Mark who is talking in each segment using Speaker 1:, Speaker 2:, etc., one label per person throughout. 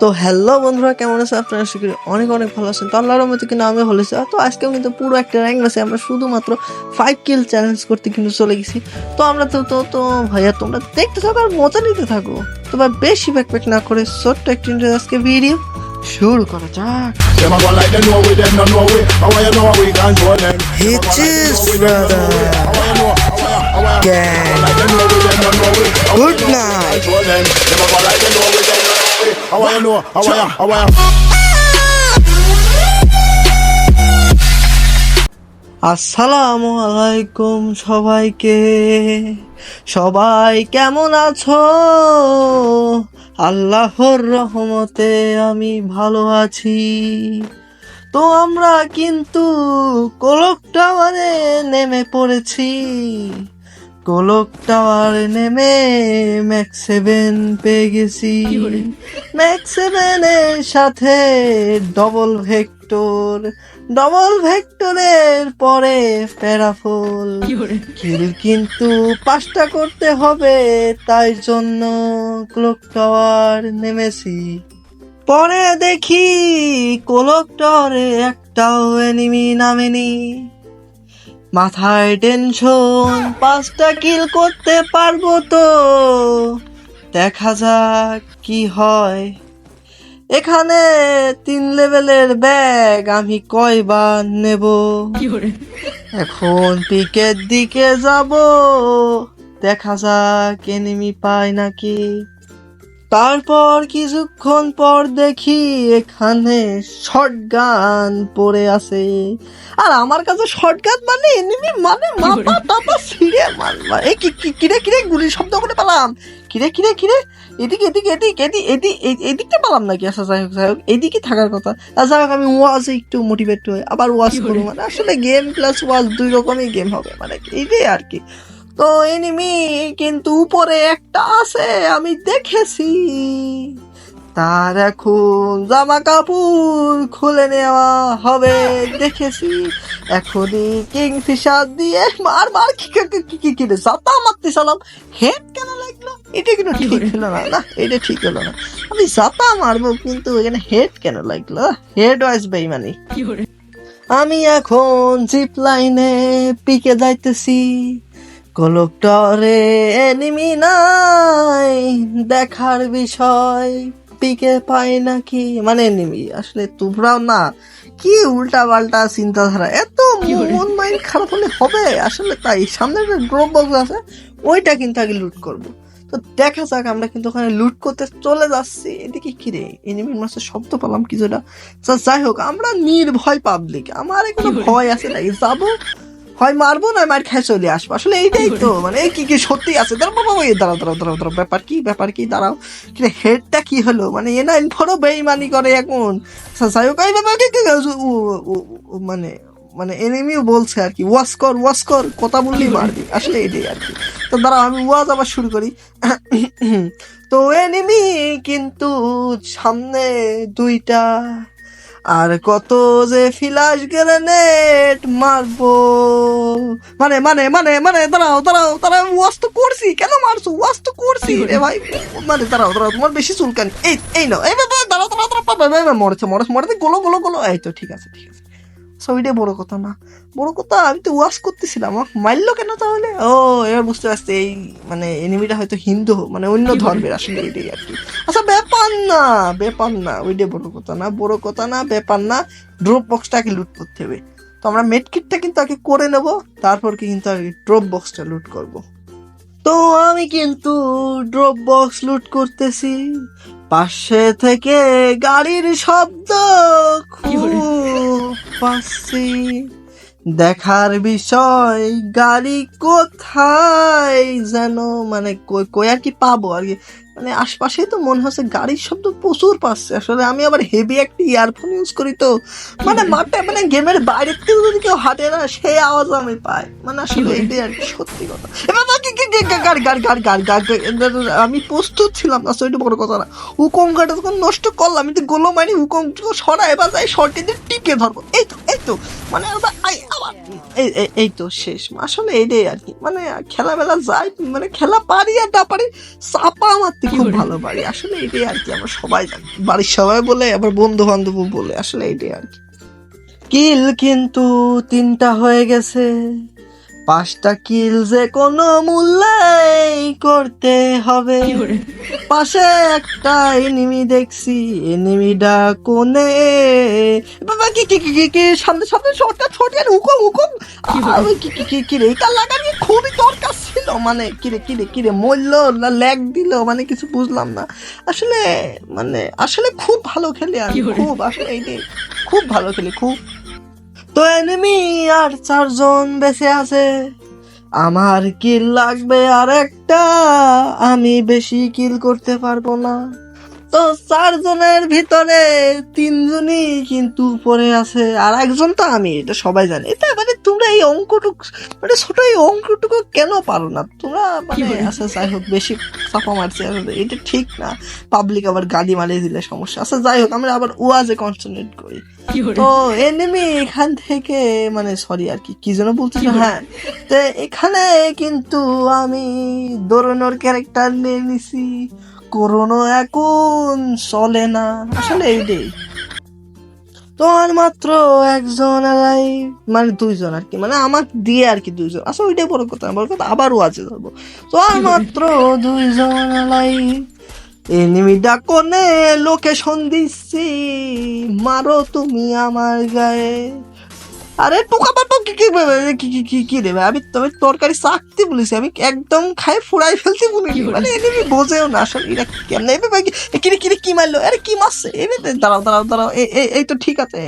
Speaker 1: তো হ্যালো বন্ধুরা, কেমন আছে? আপনারা শিখে অনেক অনেক ভালো আছেন। তো আল্লাহর মতো কিন্তু আমি আছি। তো আজকেও কিন্তু পুরো একটা র্যাঙ্ক আছে। আমরা শুধুমাত্র ফাইভ কিল চ্যালেঞ্জ করতে কিন্তু চলে গেছি। তো আমরা তো তো তো, ভাইয়া তোমরা দেখতে থাকো আর মজা নিতে থাকো। তো ভাই বেশি ব্যাকপ্যাক না করে ছোট্ট একটা আজকে ভিডিও শুরু করা যাক।
Speaker 2: Them a How I know? How I am? How I am?
Speaker 1: আসসালামু আলাইকুম সবাইকে সবাই কেমন আছো আল্লাহর রহমতে আমি ভালো আছি তো আমরা কিন্তু কলকটা মানে নেমে পড়েছি কোলক টাওয়ারে নেমে ম্যাক্স সেভেন পেয়ে গেছি। ম্যাক্স সেভেনের সাথে ডবল ভেক্টর ডবল ভেক্টরের পরে প্যারাফল। কিল কিন্তু পাঁচটা করতে হবে তাই জন্য ক্লক টাওয়ার নেমেছি। পরে দেখি কোলক টাওয়ারে একটাও এনিমি নামেনি। মাথায় টেনশন পাঁচটা কিল করতে পারব তো। দেখা যাক কি হয়। এখানে তিন লেভেলের ব্যাগ আমি কয়বার নেব? এখন পিকের দিকে যাব। দেখা যাক এনিমি পায় নাকি। তারপর কিছুক্ষণ পর দেখি এখানে শর্ট গান পড়ে আছে। আর আমার কাছে শর্ট গান মানে এনিমি মানে মাথা টাপা ছিঁড়ে মারবা এই কি কি- কিরে কিরে গুলির শব্দ করে পেলাম। কিরে কিরে কিরে এদিকে এদিকে এদিকে এদিকে এদিকে এদিকটা পেলাম নাকি? আচ্ছা যাই হোক যাই হোক এদিকে থাকার কথা। যাই হোক আমি ওয়াজে একটু মোটিভেট হই। আবার ওয়াজ করব মানে আসলে গেম প্লাস ওয়াজ দুই রকমই গেম হবে। মানে এইটাই আর কি। তো এনিমি কিন্তু উপরে একটা আছে আমি দেখেছি। তার এখন জামা কাপড় খুলে নেওয়া হবে দেখেছি। এখনই কিং ফিশার দিয়ে মার মার কি কি কি জাতা মারতে চালাম। হেড কেন লাগল? এটা কিন্তু ঠিক হলো না না এটা ঠিক হলো না। আমি জাতা মারবো কিন্তু এখানে হেড কেন লাগল? হেড ওয়াইজ বেইমানি। আমি এখন জিপ লাইনে পিকে যাইতেছি। কলকটরে এনিমি নাই দেখার বিষয়। পিকে পাই নাকি? মানে এনিমি আসলে তোমরাও না কি উল্টা পাল্টা চিন্তাধারা? এত মন মাইন্ড খারাপ হলে হবে? আসলে তাই সামনে একটা ড্রপ বক্স আছে ওইটা কিন্তু আগে লুট করব। তো দেখা যাক আমরা কিন্তু ওখানে লুট করতে চলে যাচ্ছি। এদিকে কি রে? এনিমির মাসে শব্দ পেলাম কিছুটা যাই হোক আমরা নির্ভয় পাবলিক আমার কোনো ভয় আছে না যাব হয় মারবো না, মার খেয়ে চলে আসব। আসলে এইটাই তো মানে কি কি সত্যি আছে। দাঁড়াও, বাবা ওই দাঁড়াও দাঁড়াও দাঁড়াও ব্যাপার কি ব্যাপার কি, দাঁড়াও। কিন্তু হেডটা কি হলো? মানে এ নাইন ফোরও বেইমানি করে এখন। সা- যাই এই ব্যাপার মানে মানে এনিমিও বলছে আর কি ওয়াশ কর ওয়াশ কর, কথা বললেই মারবি। আসলে এটাই আর কি। তো দাঁড়াও, আমি ওয়াজ আবার শুরু করি। তো এনিমি কিন্তু সামনে দুইটা আর কত যে ফিলাস গ্রেনেড মারবো। মানে মানে মানে মানে দাঁড়াও দাঁড়াও দাঁড়াও ওয়াশ তো করছি কেন মারছো? ওয়াশ তো করছি। রে ভাই মানে দাঁড়াও দাঁড়াও তোমার বেশি চুলকানি। এই এই নাও এই দাঁড়াও দাঁড়াও দাঁড়াও মরেছে মরেছে মরেছে গোলো গোলো গোলো। এই তো ঠিক আছে ঠিক আছে। সো ওইটাই বড় কথা না। বড় কথা আমি তো ওয়াশ করতেছিলাম। আমাকে মারলো কেন তাহলে? ও এবার বুঝতে পারছি এই মানে এনিমিটা হয়তো হিন্দু মানে অন্য ধর্মের আসলে এটাই আর কি। আচ্ছা ব্যাপার না ব্যাপার না ওইটাই বড় কথা না বড় কথা না ব্যাপার না। ড্রপ বক্সটাকে লুট করতে হবে। তো আমরা মেডকিটটা কিন্তু আগে করে নেব তারপর কি কিন্তু আগে ড্রপ বক্সটা লুট করব। তো আমি কিন্তু ড্রপ বক্স লুট করতেছি। পাশে থেকে গাড়ির শব্দ খুব পাচ্ছি দেখার বিষয় গাড়ি কোথায় যেন মানে কই- কই আর কি পাবো আর কি? মানে আশপাশেই তো মনে হচ্ছে গাড়ির শব্দ প্রচুর পাচ্ছে। আসলে আমি আবার হেভি একটা ইয়ারফোন ইউজ করি তো। মানে মাঠে মানে গেমের বাইরে থেকে যদি কেউ হাঁটে না সেই আওয়াজ আমি পাই। মানে আসলে এটাই আর কি সত্যি কথা। এবার বাকি কি- কি- কি- গাড়ি গাড়ি গাড়ি গাড়ি গাড়ি গাড়ি- আমি প্রস্তুত ছিলাম না সেটা বড় কথা না। হুকম কাটা তখন নষ্ট করলাম আমি তো গোলো মারি হুকম সরা এবার যাই শর্টে টিপে ধরবো। এই তো এই তো। মানে আই- এই, এই- তো শেষ। আসলে এটাই আর কি। মানে খেলা খেলাবেলা যাই মানে খেলা পারি আর না পারি, চাপা মারতে খুব ভালো পারি আসলে এটাই আর কি। আমরা সবাই জানি। বাড়ির সবাই বলে, আবার বন্ধু বান্ধব বলে। আসলে এটাই আর কি। কিল কিন্তু তিনটা হয়ে গেছে। পাঁচটা কিল যে কোনো মূল্যেই করতে হবে। পাশে একটা এনিমি দেখছি এনিমিটা কোনে বাবা কি কি কি কি- কি সামনে সামনে শর্টটা ছোটের হুকুম হুকুম আমি কি কি কি কি রে এটা লাগানি খুবই দরকার ছিল। মানে কি রে কি রে কিরে কিরে মরল না ল্যাগ দিল মানে কিছু বুঝলাম না। আসলে মানে আসলে খুব ভালো খেলে আমি খুব আসলে এই খুব ভালো খেলি খুব তো এনিমি আর চারজন বেঁচে আছে। আমার কিল লাগবে আর একটা আমি বেশি কিল করতে পারব না। তো চারজনের ভিতরে তিনজনই কিন্তু উপরে আছে আর একজন তো আমি এটা সবাই জানে। এটা মানে তোমরা এই অঙ্কটুকু মানে ছোট এই অঙ্কটুকু কেন পারো না? তোমরা মানে আচ্ছা যাই হোক বেশি চাপা মারছে আসলে এটা ঠিক না। পাবলিক আবার গালি মারিয়ে দিলে সমস্যা। আচ্ছা যাই হোক আমরা আবার ওয়াজে কনসেন্ট্রেট করি। তো এনিমি এখান থেকে মানে সরি আর কি কি যেন বলছিল হ্যাঁ। তো এখানে কিন্তু আমি দৌড়ানোর ক্যারেক্টার নিয়ে নিছি। করোনো এখন চলে না। আসলে এইটাই। তো আর মাত্র একজন মানে দুইজন আর কি মানে আমার দিয়ে আর কি দুইজন। আসলে ওইটাই বড় কথা বড় কথা আবারও আছে যাব। তোমার মাত্র দুইজন এলাই এনিমিটা কোনে লোকেশন দিচ্ছি। মারো তুমি আমার গায়ে। আরে টোকা পাটো কি কি কি কি কি কি ভাই? আমি তবে তরকারি চাকতে বলেছি আমি একদম খাই ফুরাই ফেলতে বলিনি। মানে এনিমি বোঝেও না আসলে এরা কেমনে এবে ভাই কিরে কিরে কি মারলো? আরে কি মারছে? এবে দাঁড়াও দাঁড়াও দাঁড়াও এই তো ঠিক আছে।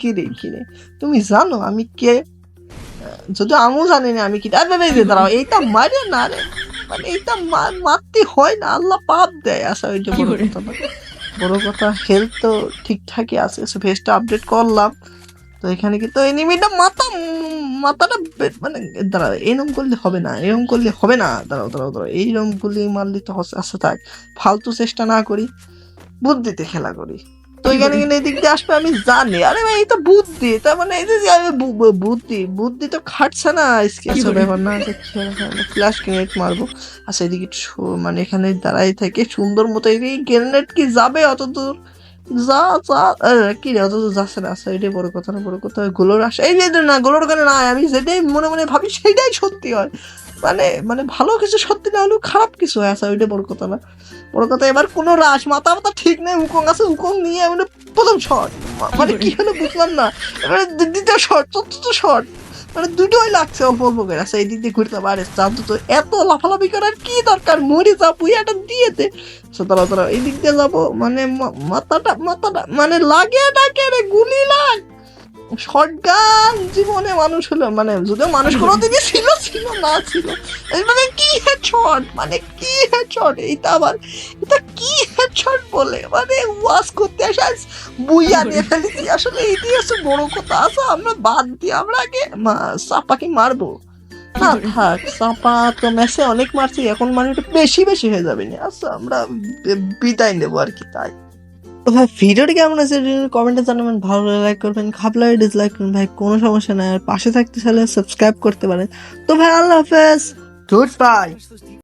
Speaker 1: কি রে কি রে তুমি জানো আমি কে? যদি আমিও জানি না আমি কি। আরে ভাই দাঁড়াও এইটা মারে না রে। মানে এইটা মারতে হয় না আল্লাহ পাপ দেয়। আসা ওইটা বড় কথা বড় কথা হেলথ তো ঠিকঠাকই আছে ফেসটা আপডেট করলাম। তো এখানে কিন্তু এনিমিটা মাথা মাথাটা মানে দাঁড়াও এরকম করলে হবে না এরকম করলে হবে না। দাঁড়াও দাঁড়াও দাঁড়াও এইরকম গুলি মারলে তো হস- আচ্ছা থাক ফালতু চেষ্টা না করি বুদ্ধিতে খেলা করি। তো এখানে কিন্তু এদিক দিয়ে আসবে আমি জানি। আরে ভাই এই তো বুদ্ধি তার মানে এই যে বুদ্ধি বুদ্ধি তো খাটছে না স্কেচ ব্যাপার না ফ্ল্যাশ গ্রেনেড মারবো। আচ্ছা এদিকে মানে এখানে দাঁড়াই থাকে সুন্দর মতো এই গ্রেনেড কি যাবে অত দূর? যা যা। কি রে, অত যাচ্ছে না আচ্ছা এটাই বড় কথা না, বড় কথা। গোলোর আসে এই না, গোলোর ওখানে না আমি যেটাই মনে মনে ভাবি সেটাই সত্যি হয়। মানে মানে ভালো কিছু সত্যি না হলেও খারাপ কিছু হয় আচ্ছা ওইটাই বড় কথা না। বড় কথা, এবার কোনো রাশ, মাথা মাথা ঠিক নেই, উকং আছে, উকং নিয়ে মানে প্রথম শট মানে কি হলো বুঝলাম না। এবারে দ্বিতীয় শট চতুর্থ শট মানে দুটোই লাগছে অল্প অল্প করে। আচ্ছা এই দিক দিয়ে ঘুরতে পারে, জানতো তো এত লাফালাফি করার কি দরকার? মরে যা পুইয়াটা দিয়ে দে আচ্ছা দাঁড়াও দাঁড়াও এই দিক দিয়ে যাব মানে মাথাটা মাথাটা মানে লাগে ডাকে রে গুলি লাগ। শটগান জীবনে মানুষ হলো মানে যদিও মানুষ কোনোদিনই ছিল ছিল না, ছিল। মানে কি হেডশট মানে কি হেডশট এইটা আবার, এটা কি হেডশট বলে মানে ওয়াশ করতে আসা বুইয়া নিয়ে ফেলেছি। আসলে এটি হচ্ছে বড় কথা আছে আমরা বাদ দিয়ে আমরা আগে চাপাকে মারবো। না থাক চাপা তো ম্যাচে অনেক মারছি এখন মানে একটু বেশি বেশি হয়ে যাবে না। আচ্ছা আমরা বিদায় নেব আর কি তাই। তো ভাই ভিডিওটি কেমন আছে কমেন্টে জানাবেন। ভালো লাইক করবেন লাগে ডিসলাইক করবেন। ভাই কোনো সমস্যা নাই আর পাশে থাকতে চাইলে সাবস্ক্রাইব করতে পারেন। তো ভাই আল্লাহ হাফেজ। Good bye